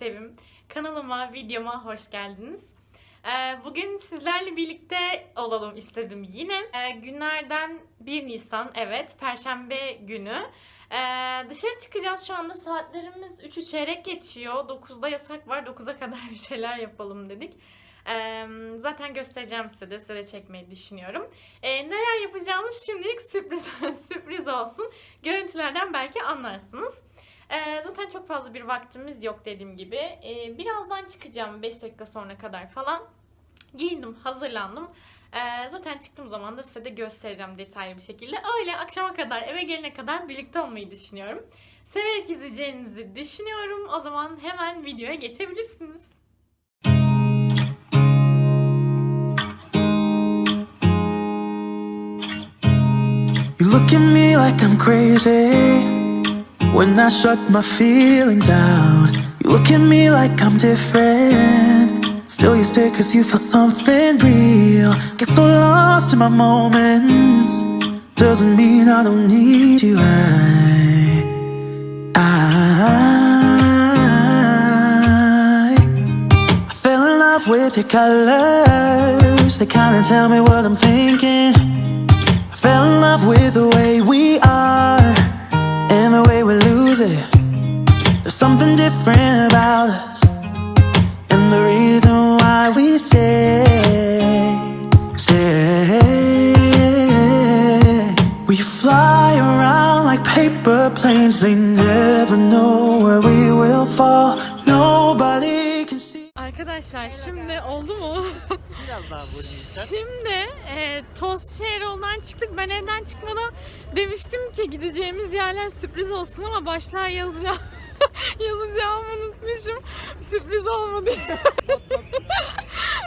Sevim. Kanalıma, videoma hoş geldiniz. Ee, Bugün sizlerle birlikte olalım istedim yine. Ee, Günlerden 1 Nisan, evet, Perşembe günü. Ee, Dışarı çıkacağız şu anda saatlerimiz 3'ü çeyrek geçiyor. 9'da yasak var, 9'a kadar bir şeyler yapalım dedik. Zaten göstereceğim size de, size de çekmeyi düşünüyorum. Neler yapacağımız şimdilik sürpriz, sürpriz olsun. Görüntülerden belki anlarsınız. Ee, zaten çok fazla bir vaktimiz yok dediğim gibi. Ee, birazdan çıkacağım 5 dakika sonra kadar falan. Giyindim, hazırlandım. Ee, zaten çıktığım zaman da size de göstereceğim detaylı bir şekilde. Öyle akşama kadar, eve gelene kadar birlikte olmayı düşünüyorum. Severek izleyeceğinizi düşünüyorum. O zaman hemen videoya geçebilirsiniz. You look at me like I'm crazy when I shut my feelings out. You look at me like I'm different. Still, you stay cause you feel something real. Get so lost in my moments. Doesn't mean I don't need you. I, I, I fell in love with your colors. They kinda tell me what I'm thinking. I fell in love with the way we are it. There's something different about us, Arkadaşlar şimdi oldu mu? Biraz daha vurmayacak. Şimdi e, Toz Şehroğlu'ndan çıktık. Ben evden çıkmadan demiştim ki gideceğimiz yerler sürpriz olsun ama başlığa yazacağım. Yazacağımı unutmuşum. Sürpriz olmadı.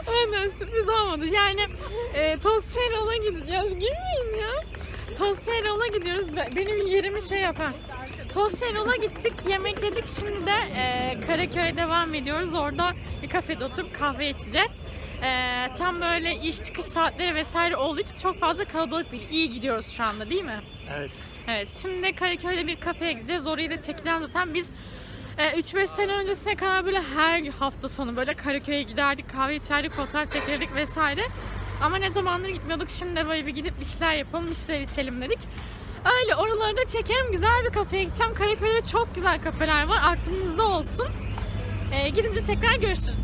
Aynen sürpriz olmadı. Yani e, Toz Şehroğlu'na gideceğiz. Gülmeyin ya. Toz Şehroğlu'na gidiyoruz. Be- Benim yerimi şey yapan. Toz Şehroğlu'na gittik, yemek yedik. Şimdi de e, Karaköy'e devam ediyoruz. Orada bir kafede oturup kahve içeceğiz. Ee, tam böyle iş çıkış saatleri vesaire olduğu için çok fazla kalabalık değil. İyi gidiyoruz şu anda değil mi? Evet. Evet. Şimdi de Karaköy'de bir kafeye gideceğiz. Orayı da çekeceğim zaten. Biz e, 3-5 sene öncesine kadar böyle her hafta sonu böyle Karaköy'e giderdik, kahve içerdik, fotoğraf çekirdik vesaire. Ama ne zamandır gitmiyorduk. Şimdi de böyle bir gidip bir şeyler yapalım, bir şeyler içelim dedik. Öyle oraları da çekerim. Güzel bir kafeye gideceğim. Karaköy'de çok güzel kafeler var. Aklınızda olsun. Ee, gidince tekrar görüşürüz.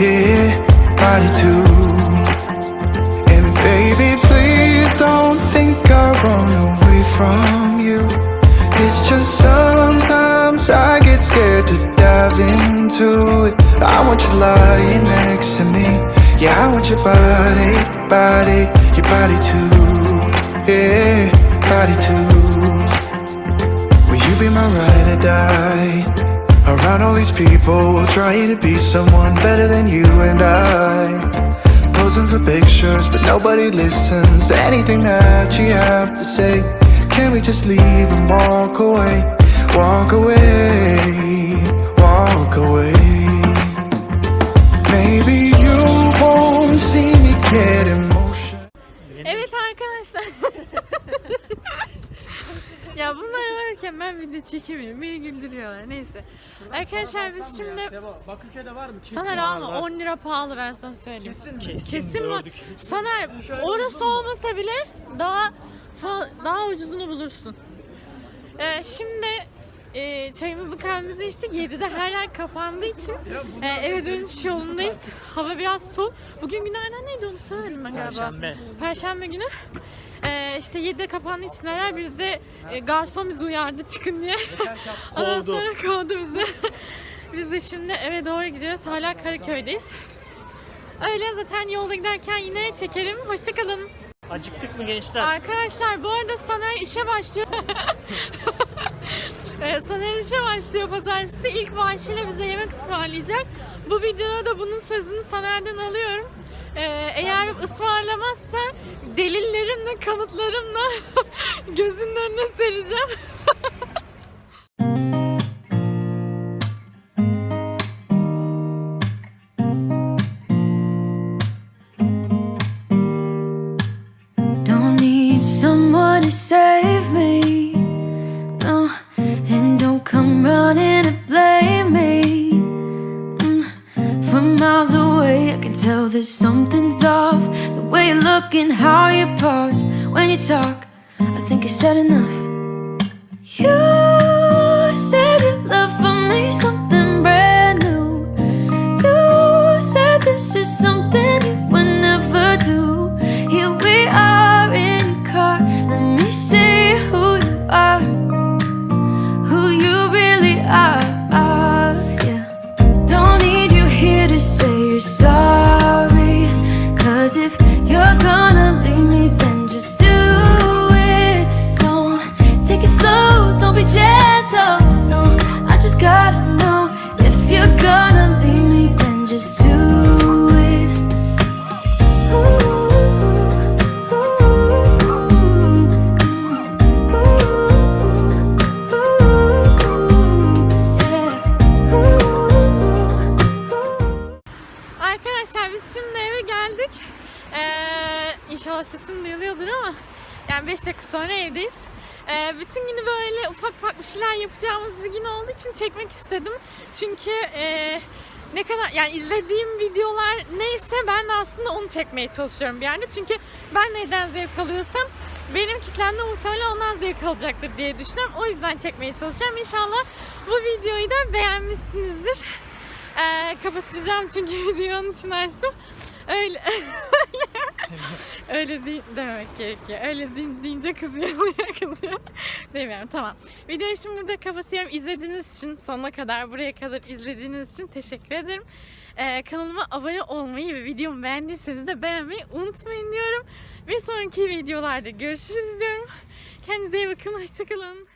Yeah, body too. And baby, please don't think I run away from you. It's just sometimes I get scared to dive into it. I want you lying next to me. Yeah, I want your body, body, your body too. Yeah, body too. Will you be my ride or die? Around all these people, trying to be someone better than you and I. Posing for pictures, but nobody listens to anything that you have to say. Can we just leave and walk away? Walk away, walk away. Maybe you won't see me get emotional. Evet arkadaşlar. ya bunlar derken ben video çekemiyorum. Beni güldürüyorlar. Neyse. Arkadaşlar biz şimdi Bakırköy'de var mı? Kesin Saner var, alma var. 10 lira pahalı ben sana söyleyeyim. Kesin mi? Kesin var. Saner orası olmasa bile daha fa- daha ucuzunu bulursun. Ee, şimdi e, çayımızı kahvemizi içtik. 7'de her yer kapandığı için e, eve dönüş yolundayız. Hava biraz soğuk. Bugün günlerden neydi onu söyledim ben galiba. Perşembe. Perşembe günü. Ee, işte 7'de kapandığı için her yer biz de e, garson bizi uyardı çıkın diye. Ondan Kovdu. sonra kovdu bizi. biz de şimdi eve doğru gidiyoruz. Hala Karaköy'deyiz. Öyle zaten yolda giderken yine çekerim. Hoşçakalın. Acıktık mı gençler? Arkadaşlar bu arada Saner işe başlıyor. Ee, Saner işe başlıyor pazartesi. İlk maaşıyla bize yemek ısmarlayacak. Bu videoda da bunun sözünü Saner'den alıyorum. Ee, eğer ısmarlamazsa delillerimle, kanıtlarımla gözünün önüne sereceğim. Don't need someone to save when you talk. I think I said enough. You said your love for me something brand new. You said this is something dakika sonra evdeyiz. Ee, bütün günü böyle ufak ufak bir şeyler yapacağımız bir gün olduğu için çekmek istedim. Çünkü e, ne kadar yani izlediğim videolar neyse ben de aslında onu çekmeye çalışıyorum bir yerde. Çünkü ben neyden zevk alıyorsam benim kitlemde muhtemelen ondan zevk alacaktır diye düşünüyorum. O yüzden çekmeye çalışıyorum. İnşallah bu videoyu da beğenmişsinizdir. Ee, kapatacağım çünkü videoyu onun için açtım. Öyle öyle değil demek gerekiyor. Öyle de- deyince kızıyor, kızıyor. Demiyorum tamam. Videoyu şimdi de kapatıyorum. İzlediğiniz için sonuna kadar buraya kadar izlediğiniz için teşekkür ederim. Ee, kanalıma abone olmayı ve videomu beğendiyseniz de beğenmeyi unutmayın diyorum. Bir sonraki videolarda görüşürüz diyorum. Kendinize iyi bakın. Hoşçakalın.